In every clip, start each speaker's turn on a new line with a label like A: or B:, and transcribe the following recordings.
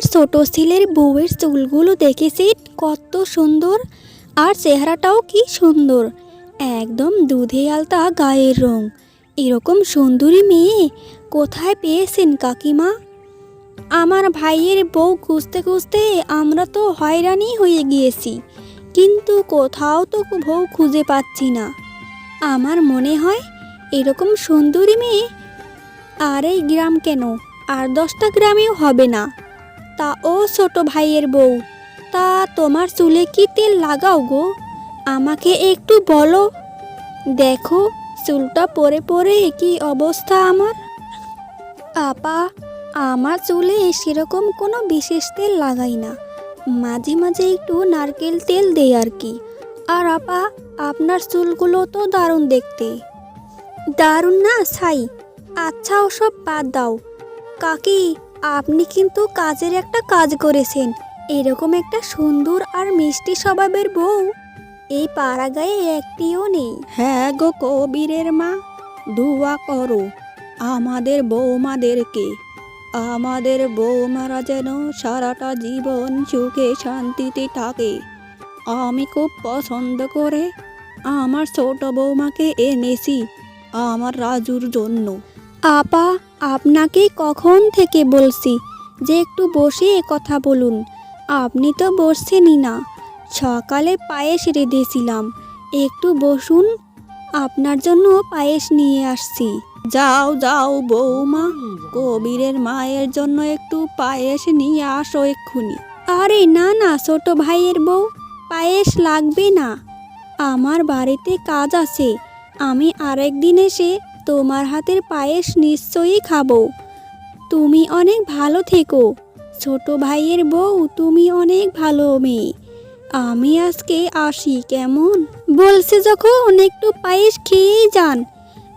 A: আপনার ছোট ছেলের বউয়ের চুলগুলো দেখেছি কত সুন্দর। আর চেহারাটাও কি সুন্দর। একদম দুধে আলতা গায়ের রং। এরকম সুন্দরী মেয়ে কোথায় পেয়েছেন কাকিমা? আমার ভাইয়ের বউ খুঁজতে খুঁজতে আমরা তো হয়রানি হয়ে গিয়েছি। কিন্তু কোথাও তো বউ খুঁজে পাচ্ছি না। আমার মনে হয় এরকম সুন্দরী মেয়ে আর এই গ্রাম কেন? আর দশটা গ্রামেও হবে না। তা ও ছোট ভাইয়ের বউ। তা তোমার চুলে কি তেল লাগাও গো? আমাকে একটু বলো। দেখো, চুলটা পরে পরে কি অবস্থা আমার? আপা, আমার চুলে সেরকম কোনো বিশেষ তেল লাগাই না। মাঝে মাঝে একটু নারকেল তেল দেই আর কি। আর আপা, আপনার চুলগুলো তো দারুণ দেখতে। দারুণ না, ছাই? আচ্ছা ওসব বাদ দাও। কাকি আপনি কিন্তু কাজের একটা কাজ করেছেন। এরকম একটা সুন্দর আর মিষ্টি স্বভাবের বউ এই পাড়া গায়ে একটিও নেই।
B: হ্যাঁ গো কবিরের মা দোয়া করো আমাদের বৌমাদেরকে। আমাদের বৌমারা যেন সারাটা জীবন সুখে শান্তিতে থাকে। আমি খুব পছন্দ করে আমার ছোট বৌমাকে এনেছি আমার রাজুর জন্য।
A: আপা আপনাকে কখন থেকে বলছি যে একটু বসে কথা বলুন। আপনি তো বসছেনই না। সকালে পায়েস রেঁধেছিলাম। একটু বসুন, আপনার জন্য পায়েস নিয়ে আসছি।
B: যাও যাও বৌমা, কবিরের মায়ের জন্য একটু পায়েস নিয়ে আসো এক্ষুনি।
A: আরে না না, ছোট ভাইয়ের বউ, পায়েস লাগবে না। আমার বাড়িতে কাজ আছে। আমি আরেকদিন এসে তোমার হাতের পায়েস নিশ্চয়ই খাব। তুমি অনেক ভালো থেকো। ছোট ভাইয়ের বউ, তুমি অনেক ভালো মেয়ে। আমি আজকে আসি কেমন? বলছে যখন একটু পায়েস খেয়েই যান।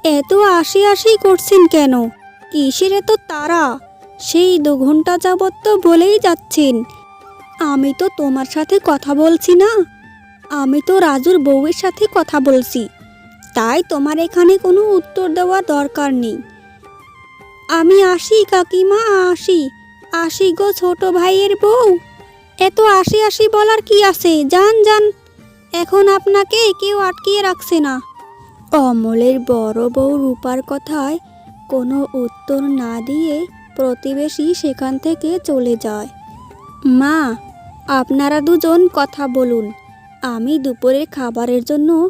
A: এত আশি আশি করছেন কেন? কিসের এত তারা সেই দু ঘণ্টা যাবত তো বলেই যাচ্ছেন। আমি তো তোমার সাথে কথা বলছি না। আমি তো রাজুর বউয়ের সাথে কথা বলছি। তাই তোমার এখানে কোনো উত্তর দেওয়ার দরকার নেই। আমি আসি কাকিমা, আসি। আসি গো ছোট ভাইয়ের বউ। এত আসি আসি বলার কি আছে? যান যান। এখন আপনাকে কেউ আটকিয়ে রাখছে না। অমলের বড় বউ রূপার কথায় কোনো উত্তর না দিয়ে প্রতিবেশী সেখান থেকে চলে যায়। মা, আপনারা দুজন কথা বলুন। আমি দুপুরের খাবারের জন্য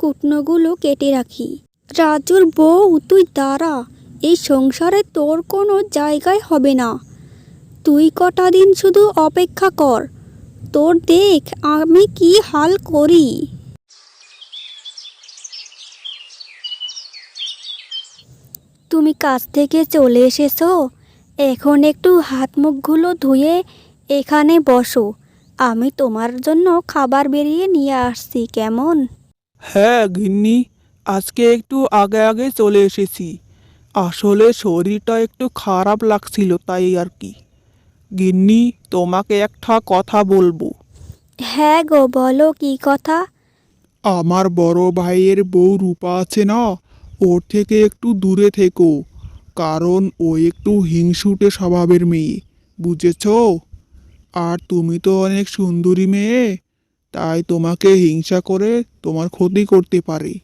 A: কুটনোগুলো কেটে রাখি। রাজুর বউ, তুই দাঁড়া। এই সংসারে তোর কোনো জায়গায় হবে না। তুই কটা দিন শুধু অপেক্ষা কর। তোর দেখ আমি কি হাল করি। তুমি কাজ থেকে চলে এসেছ। এখন একটু হাত মুখগুলো ধুয়ে এখানে বসো। আমি তোমার জন্য খাবার বেরিয়ে নিয়ে আসছি, কেমন?
C: হ্যাঁ গিন্নি আজকে একটু আগে আগে চলে এসেছি। আসলে শরীরটা একটু খারাপ লাগছিল তাই আর কি। গিন্নি তোমাকে একটা কথা বলব।
A: হ্যাঁ গো বলো কি কথা?
C: আমার বড় ভাইয়ের বউ রূপা আছে না ওর থেকে একটু দূরে থেকো কারণ ও একটু হিংসুটে স্বভাবের মেয়ে বুঝেছ? আর তুমি তো অনেক সুন্দরী মেয়ে তাই তোমাকে হিংসা করে তোমার ক্ষতি করতে পারে।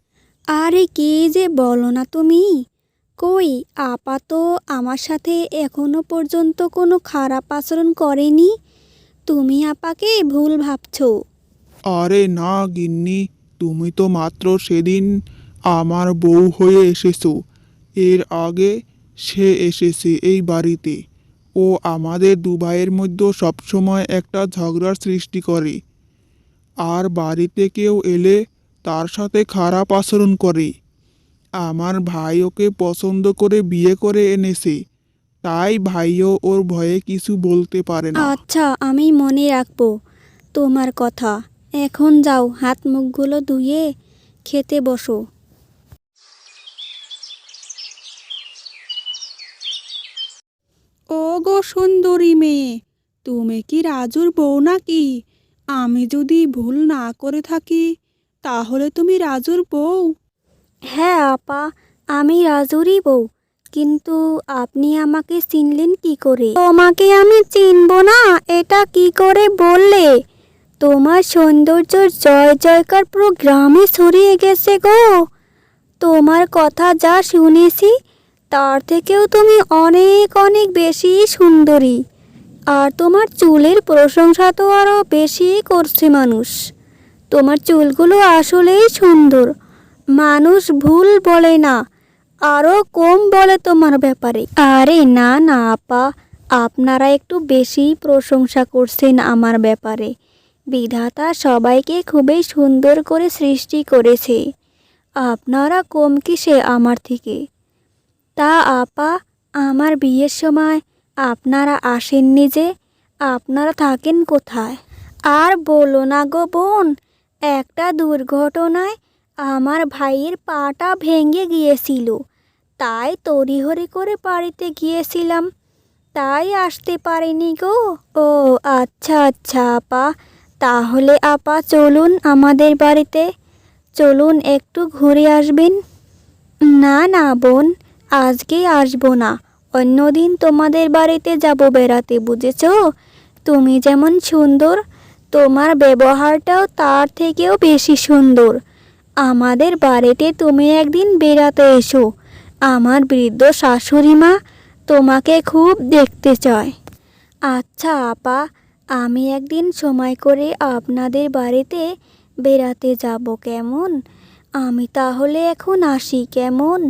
A: আরে কি যে বলো না তুমি? কই আপা তো আমার সাথে এখনও পর্যন্ত কোনো খারাপ আচরণ করেনি? তুমি আপাকে ভুল ভাবছ।
C: আরে না গিন্নি তুমি তো মাত্র সেদিন আমার বউ হয়ে এসেছ। এর আগে সে এসেছে এই বাড়িতে। ও আমাদের দুবাইয়ের মধ্যে সবসময় একটা ঝগড়ার সৃষ্টি করে। আর বাড়িতে কেউ এলে তার সাথে খারাপ আচরণ করে। আমার ভাই ওকে পছন্দ করে বিয়ে করে এনেছে। তাই ভাইও ওর ভয়ে কিছু বলতে পারে না।
A: আচ্ছা আমি মনে রাখব তোমার কথা। এখন যাও হাত মুখগুলো ধুয়ে খেতে বসো।
B: ও গো সুন্দরী মেয়ে তুমি কি রাজুর বউ নাকি? আমি যদি ভুল না করে থাকি, তাহলে তুমি রাজুর বউ।
A: হ্যাঁ আপা, আমি রাজুরই বউ। কিন্তু আপনি আমাকে চিনলেন কি করে? তোমাকে আমি চিনব না, এটা কি করে বললে? তোমার সৌন্দর্য জয় জয়কার পুরো গ্রামে ছড়িয়ে গেছে গো। তোমার কথা যা শুনেছি, তার থেকেও তুমি অনেক অনেক বেশি সুন্দরী। আর তোমার চুলের প্রশংসা তো আরও বেশি করছে মানুষ। তোমার চুলগুলো আসলেই সুন্দর। মানুষ ভুল বলে না আরও কম বলে তোমার ব্যাপারে। আরে না না, আপা, আপনারা একটু বেশি প্রশংসা করছেন আমার ব্যাপারে। বিধাতা সবাইকে খুবই সুন্দর করে সৃষ্টি করেছে। আপনারা কম কিসে আমার থেকে? তা আপা, আমার বিয়ের সময় আপনারা আসেননি যে, আপনারা থাকেন কোথায়? আর বলো না গো বোন, একটা দুর্ঘটনায় আমার ভাইয়ের পাটা ভেঙে গিয়েছিল। তাই তড়িহড়ি করে বাড়িতে গিয়েছিলাম। তাই আসতে পারিনি গো। ও আচ্ছা আচ্ছা আপা। তাহলে আপা, চলুন আমাদের বাড়িতে। চলুন একটু ঘুরে আসবেন। না না বোন আজকে আসব না। অন্যদিন তোমাদের বাড়িতে যাব বেড়াতে, বুঝেছ? তুমি যেমন সুন্দর, তোমার ব্যবহারটাও তার থেকেও বেশি সুন্দর। আমাদের বাড়িতে তুমি একদিন বেড়াতে এসো। আমার বৃদ্ধ শাশুড়ি মা তোমাকে খুব দেখতে চায়। আচ্ছা আপা, আমি একদিন সময় করে আপনাদের বাড়িতে বেড়াতে যাব, কেমন? আমি তাহলে এখন আসি, কেমন?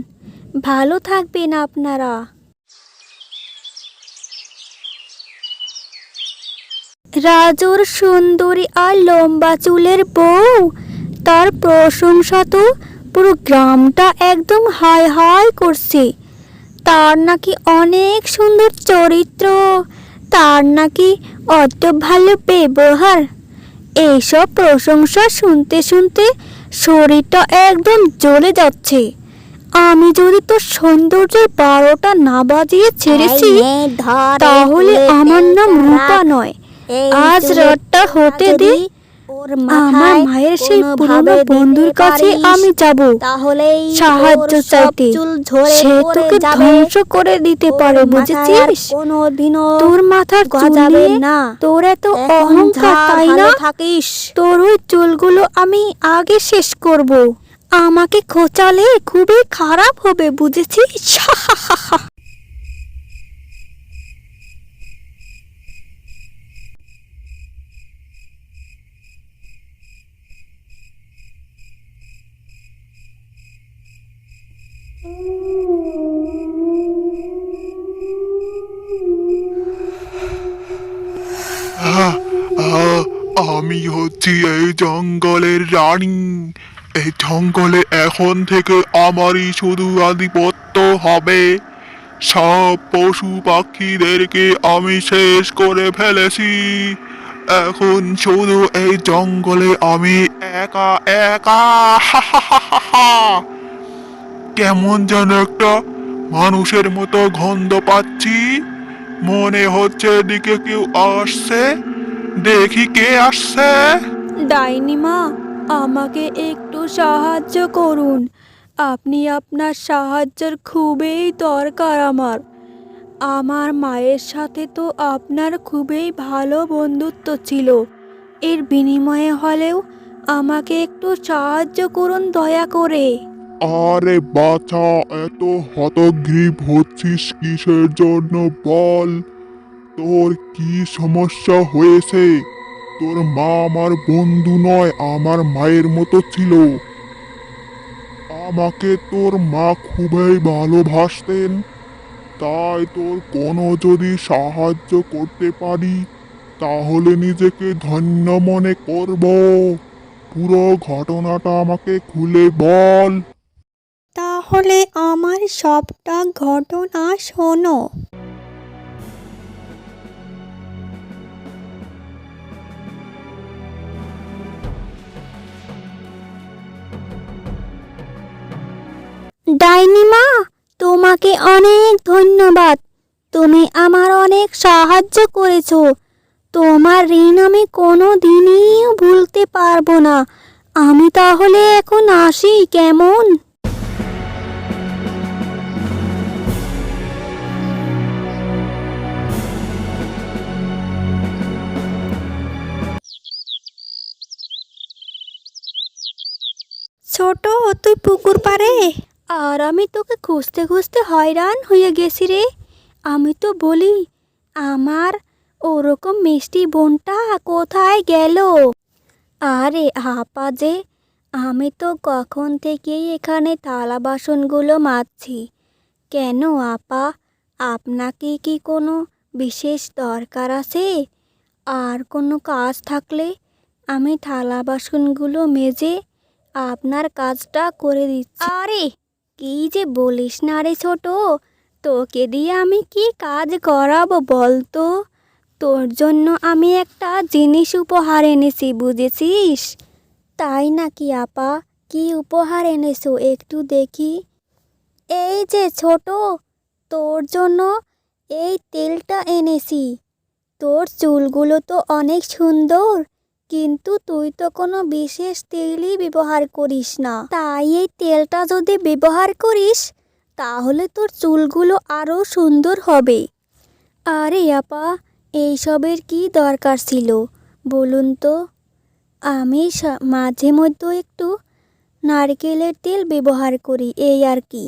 A: ভালো থাকবেন আপনারা। রাজুর সুন্দরী আর লম্বা চুলের বউ। তার প্রশংসা তো পুরো গ্রামটা একদম হায় হায় করছে। তার নাকি অনেক সুন্দর চরিত্র। তার নাকি অত ভালো ব্যবহার। এইসব প্রশংসা শুনতে শুনতে শরীরটা একদম জ্বলে যাচ্ছে। আমি যদি তোর সৌন্দর্যের বারোটা না বাজিয়ে ছেড়েছি তাহলে আমার নাম রূপা নয়। আজ রাতটা হতে দে। আমার মায়ের সেই পুরনো বন্ধুর কাছে আমি যাব।
D: তাহলে
A: সাহায্য চাইতে। সে তোকে ধ্বংস করে দিতে পারে বুঝেছিস? তোর মাথার চুল
D: গজাবে না।
A: তোর এত অহংকার তাই না?
D: থাকিস।
A: তোর ওই চুলগুলো আমি আগে শেষ করব। আমাকে খোঁচালে খুবই খারাপ হবে বুঝেছিস?
C: আমি হচ্ছি এই জঙ্গলের রানী। এই জঙ্গলে এখন থেকে আমারই শুধু আধিপত্য হবে। সব পশু পাখিদেরকে আমি শেষ করে ফেলেছি। এখন শুধু এই জঙ্গলে আমি একা একা। হা হা হা হা। কেমন যেন একটা মানুষের মতো গন্ধ পাচ্ছি। মনে হচ্ছে এদিকে কেউ আসছে। দেখি কে আসছে।
A: ডাইনি মা, আমাকে একটু সাহায্য করুন। আপনি আপনার সাহায্যের খুবই দরকার আমার। আমার মায়ের সাথে তো আপনার খুবই ভালো বন্ধুত্ব ছিল। এর বিনিময়ে হলেও আমাকে একটু সাহায্য করুন দয়া করে।
C: আরে বাছা, এত হতগ্রীব হচ্ছিস কিসের জন্য বল? তোর কি সমস্যা হয়েছে? তোর মা আমার বন্ধু নয়, আমার মায়ের মতো ছিল। আমাকে তোর মা খুবই ভালোবাসতেন। তাই তোর কোনো যদি সাহায্য করতে পারি, তাহলে নিজেকে ধন্য মনে করব। পুরো ঘটনাটা আমাকে খুলে বল।
A: তাহলে আমার সবটা ঘটনা শোনো। ডাইনিমা, তোমাকে অনেক ধন্যবাদ। তুমি আমার অনেক সাহায্য করেছ। তোমার ঋণ আমি কোনো দিনই ভুলতে পারব না। আমি তাহলে এখন আসি, কেমন? ছোট, তুই পুকুর পারে আর আমি তোকে খুঁজতে খুঁজতে হয়রান হয়ে গেছি রে। আমি তো বলি, আমার ওরকম মিষ্টি বোনটা কোথায় গেল? আরে আপা যে, আমি তো কখন থেকেই এখানে থালা বাসনগুলো মাজছি। কেন আপা, আপনাকে কি কোনো বিশেষ দরকার আছে? আর কোনো কাজ থাকলে আমি থালা বাসনগুলো মেজে আপনার কাজটা করে দিচ্ছি। আরে, কি যে বলিস না রে ছোট। তোকে দিয়ে আমি কি কাজ করাবো বলতো তোর জন্য আমি একটা জিনিস উপহার এনেছি, বুঝেছিস? তাই নাকি আপা? কি উপহার এনেছো একটু দেখি। এই যে ছোট, তোর জন্য এই তেলটা এনেছি। তোর চুলগুলো তো অনেক সুন্দর। কিন্তু তুই তো কোনো বিশেষ তেলই ব্যবহার করিস না। তাই এই তেলটা যদি ব্যবহার করিস, তাহলে তোর চুলগুলো আরও সুন্দর হবে। আরে আপা, এইসবের কি দরকার ছিল? বলুন তো। আমি মাঝে মধ্যে একটু নারকেলের তেল ব্যবহার করি, এই আর কি।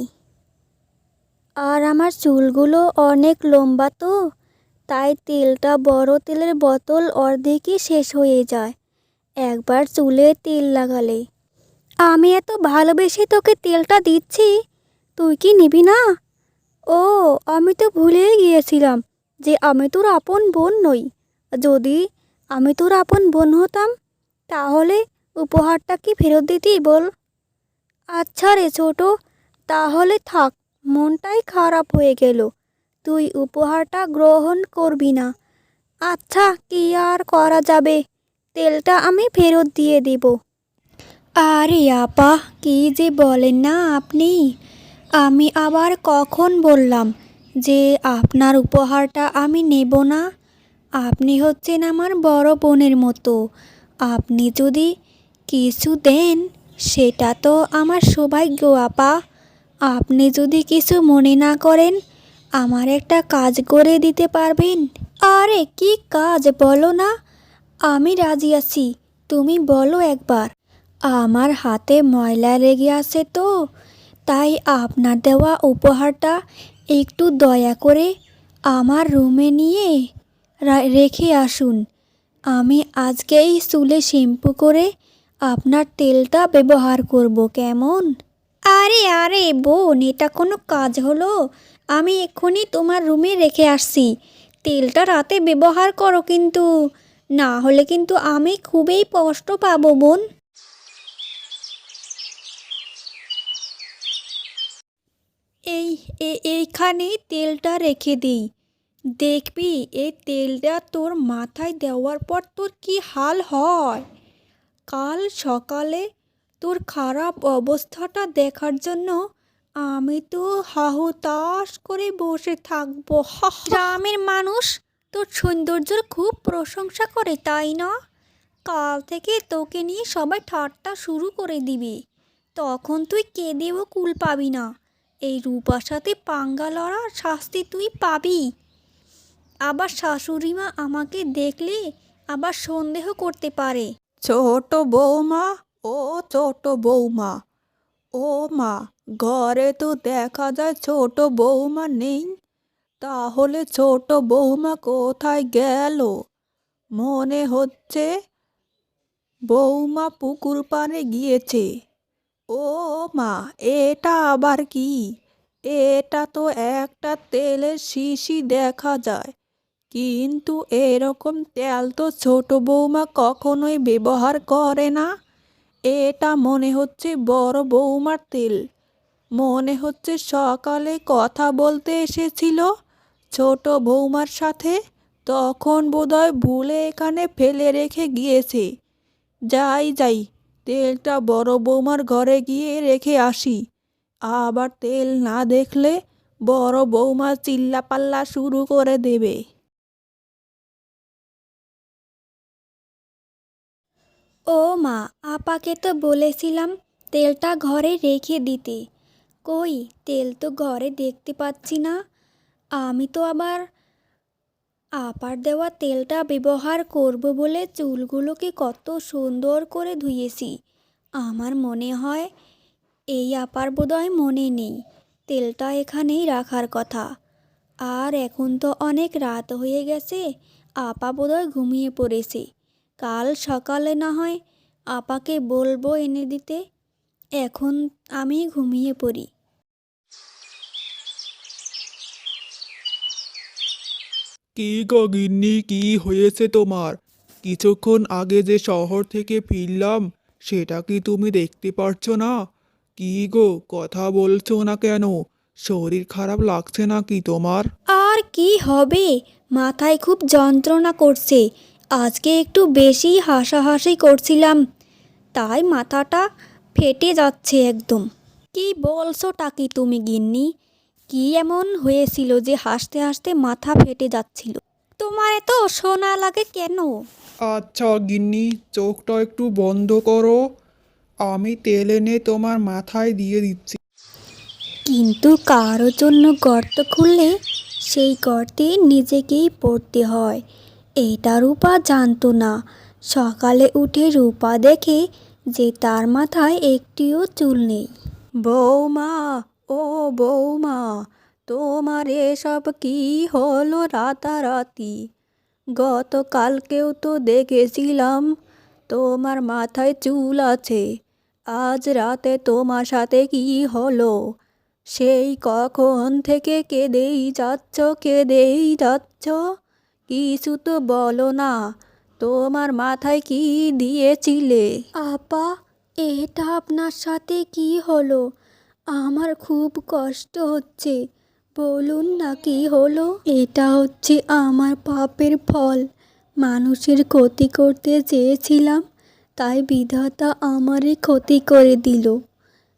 A: আর আমার চুলগুলো অনেক লম্বা তো। তাই তেলটা বড় তেলের বোতল অর্ধেকই শেষ হয়ে যায়। একবার চুলে তেল লাগালে। আমি এত ভালোবেসে তোকে তেলটা দিচ্ছি, তুই কি নিবি না? ও, আমি তো ভুলেই গিয়েছিলাম যে আমি তোর আপন বোন নই। যদি আমি তোর আপন বোন হতাম, তাহলে উপহারটা কি ফেরত দিতি বল? আচ্ছা রে ছোট, তাহলে থাক, মনটাই খারাপ হয়ে গেল। তুই উপহারটা গ্রহণ করবি না। আচ্ছা কি আর করা যাবে? তেলটা আমি ফেরত দিয়ে দিব। আরে আপা, কি যে বলেন না আপনি? আমি আবার কখন বললাম যে আপনার উপহারটা আমি নেব না? আপনি হচ্ছেন আমার বড় বোনের মতো। আপনি যদি কিছু দেন, সেটা তো আমার সৌভাগ্য, আপা। আপনি যদি কিছু মনে না করেন আমার একটা কাজ করে দিতে পারবেন? আরে, কি কাজ বলো না। আমি রাজি আছি, তুমি বলো একবার। আমার হাতে ময়লা লেগে আছে তো, তাই আপনার দেওয়া উপহারটা একটু দয়া করে আমার রুমে নিয়ে রেখে আসুন। আমি আজকেই চুলে শ্যাম্পু করে আপনার তেলটা ব্যবহার করব, কেমন? আরে আরে বোন, এটা কোনো কাজ হলো? আমি এক্ষুনি তোমার রুমে রেখে আসছি। তেলটা রাতে ব্যবহার করো কিন্তু। না হলে কিন্তু আমি খুবই কষ্ট পাবো বোন। এই এইখানে তেলটা রেখে দিই। দেখবি এই তেলটা তোর মাথায় দেওয়ার পর তোর কি হাল হয়? কাল সকালে তোর খারাপ অবস্থাটা দেখার জন্য আমি তো হাহুতাশ করে বসে থাকব। গ্রামের মানুষ তোর সৌন্দর্যের খুব প্রশংসা করে, তাই না? কাল থেকে তোকে নিয়ে সবাই ঠাট্টা শুরু করে দিবে। তখন তুই কেঁদেও কুল পাবি না। এই রূপার সাথে পাঙ্গা লড়ার শাস্তি তুই পাবি। আবার শাশুড়িমা আমাকে দেখলে আবার সন্দেহ করতে পারে।
B: ছোট বৌমা ও ছোট বৌমা, ও মা, ঘরে তো দেখা যায় ছোট বৌমা নেই। তাহলে ছোট বৌমা কোথায় গেল? মনে হচ্ছে বৌমা পুকুর পানে গিয়েছে। ও মা, এটা আবার কি? এটা তো একটা তেলের শিশি দেখা যায়। কিন্তু এরকম তেল তো ছোট বৌমা কখনোই ব্যবহার করে না। এটা মনে হচ্ছে বড় বৌমার তেল। মনে হচ্ছে সকালে কথা বলতে এসেছিল ছোট বৌমার সাথে। তখন বোধহয় ভুলে এখানে ফেলে রেখে গিয়েছে। যাই যাই, তেলটা বড় বৌমার ঘরে গিয়ে রেখে আসি। আবার তেল না দেখলে বড় বৌমা চিল্লাপাল্লা শুরু করে দেবে।
A: ও মা, আপাকে তো বলেছিলাম তেলটা ঘরে রেখে দিতে। কই, তেল তো ঘরে দেখতে পাচ্ছি না। আমি তো আবার আপার দেওয়া তেলটা ব্যবহার করব বলে চুলগুলোকে কত সুন্দর করে ধুয়েছি। আমার মনে হয় এই আপার বোধহয় মনে নেই, তেলটা এখানেই রাখার কথা। আর এখন তো অনেক রাত হয়ে গেছে, আপা বোধহয় ঘুমিয়ে পড়েছে। কাল সকালে না হয় আপাকে বলব এনে দিতে এখন আমি ঘুমিয়ে পড়ি।
C: কি গো গিন্নি কি হয়েছে তোমার? কিছুক্ষণ আগে যে শহর থেকে ফিরলাম সেটা কি তুমি দেখতে পারছ না? কি গো কথা বলছো না কেন? শরীর খারাপ লাগছে না কি তোমার?
A: আর কি হবে? মাথায় খুব যন্ত্রণা করছে। আজকে একটু বেশি হাসাহাসি করছিলাম। তাই মাথাটা ফেটে যাচ্ছে একদম। কি বলছোটা কি তুমি গিন্নি? কি এমন হয়েছিল যে হাসতে হাসতে মাথা ফেটে যাচ্ছিল? তোমার এত সোনা লাগে কেন?
C: আচ্ছা গিন্নি চোখটা একটু বন্ধ করো। আমি তেল এনে তোমার মাথায় দিয়ে দিচ্ছি।
A: কিন্তু কারোর জন্য গর্ত খুললে সেই গর্তে নিজেকেই পড়তে হয়। এটা রূপা জানতো না। সকালে উঠে রূপা দেখে যে তার মাথায় একটিও চুল নেই।
B: বৌমা, ও বৌমা, তোমার এসব কি হলো রাতারাতি? গতকালকেও তো দেখেছিলাম তোমার মাথায় চুল আছে। আজ রাতে তোমার সাথে কি হলো? সেই কখন থেকে কেঁদেই যাচ্ছ কেঁদেই যাচ্ছ? কিছু তো বলো না, তোমার মাথায় কি দিয়েছিলে?
A: আপা, এটা আপনার সাথে কি হলো? আমার খুব কষ্ট হচ্ছে, বলুন না কি হলো? এটা হচ্ছে আমার পাপের ফল। মানুষের ক্ষতি করতে চেয়েছিলাম, তাই বিধাতা আমারই ক্ষতি করে দিল।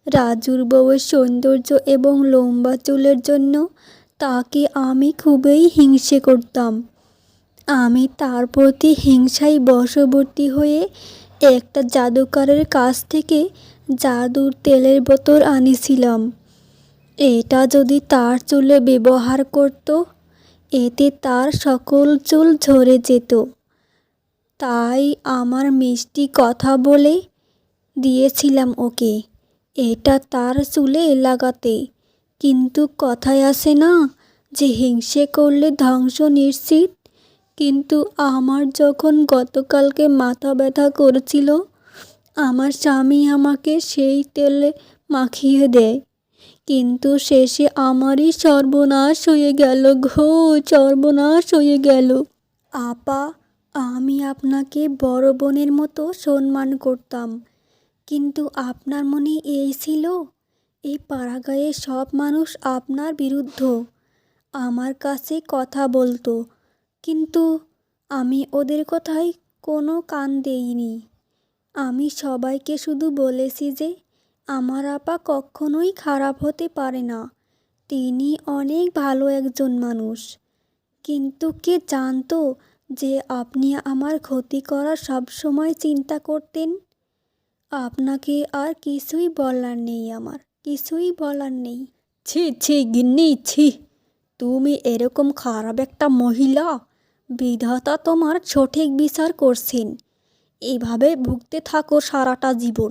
A: রাজুর বউয়ের সৌন্দর্য এবং লম্বা চুলের জন্য তাকে আমি খুবই হিংসে করতাম। আমি তার প্রতি হিংসায় বশবর্তী হয়ে একটা জাদুকরের কাছ থেকে জাদুর তেলের বোতল আনিছিলাম। এটা যদি তার চুলে ব্যবহার করত, এতে তার সকল চুল ঝরে যেত। তাই আমার মিষ্টি কথা বলে দিয়েছিলাম ওকে, এটা তার চুলে লাগাতে। কিন্তু কথায় আসে না যে হিংসে করলে ধ্বংস নিশ্চিত। কিন্তু আমার যখন গতকালকে মাথা ব্যথা করছিল, আমার স্বামী আমাকে সেই তেলে মাখিয়ে দেয়। কিন্তু শেষে আমারই সর্বনাশ হয়ে গেল ঘো সর্বনাশ হয়ে গেল। আপা, আমি আপনাকে বড় বোনের মতো সম্মান করতাম, কিন্তু আপনার মনে এই ছিল? এই পাড়াগাঁয়ে সব মানুষ আপনার বিরুদ্ধ। আমার কাছে কথা বলতো কিন্তু আমি ওদের কথায় কোনো কান দেইনি। আমি সবাইকে শুধু বলেছি যে, আমার আপা কখনোই খারাপ হতে পারে না। তিনি অনেক ভালো একজন মানুষ। কিন্তু কে জানতো যে আপনি আমার ক্ষতি করার সবসময় চিন্তা করতেন? আপনাকে আর কিছুই বলার নেই আমার। কিছুই বলার নেই।
B: ছি ছি, গিন্নি, ছি। তুমি এরকম খারাপ একটা মহিলা।
A: বিধাতা তোমার সঠিক বিচার করছেন। এভাবে ভুগতে থাকো সারাটা জীবন।